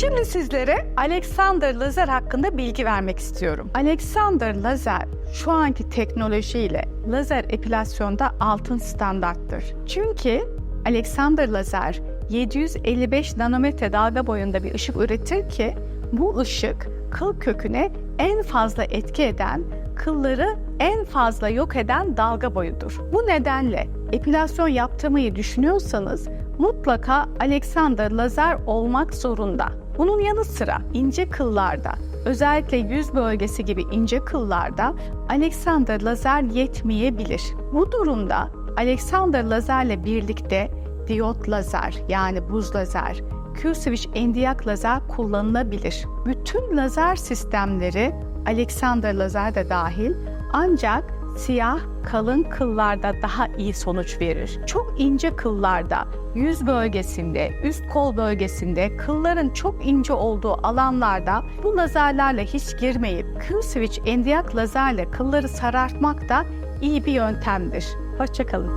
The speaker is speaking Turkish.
Şimdi sizlere Alexander Lazer hakkında bilgi vermek istiyorum. Alexander Lazer şu anki teknolojiyle lazer epilasyonda altın standarttır. Çünkü Alexander Lazer 755 nanometre dalga boyunda bir ışık üretir ki bu ışık kıl köküne en fazla etki eden, kılları en fazla yok eden dalga boyudur. Bu nedenle epilasyon yaptırmayı düşünüyorsanız mutlaka Alexander lazer olmak zorunda. Bunun yanı sıra ince kıllarda, özellikle yüz bölgesi gibi ince kıllarda Alexander lazer yetmeyebilir. Bu durumda Alexander lazerle birlikte diyot lazer yani buz lazer, Q-switch endiyak lazer kullanılabilir. Bütün lazer sistemleri Alexander lazer de dahil ancak siyah kalın kıllarda daha iyi sonuç verir. Çok ince kıllarda, yüz bölgesinde, üst kol bölgesinde, kılların çok ince olduğu alanlarda bu lazerlerle hiç girmeyip Q-switch endiyak lazerle kılları sarartmak da iyi bir yöntemdir. Hoşçakalın.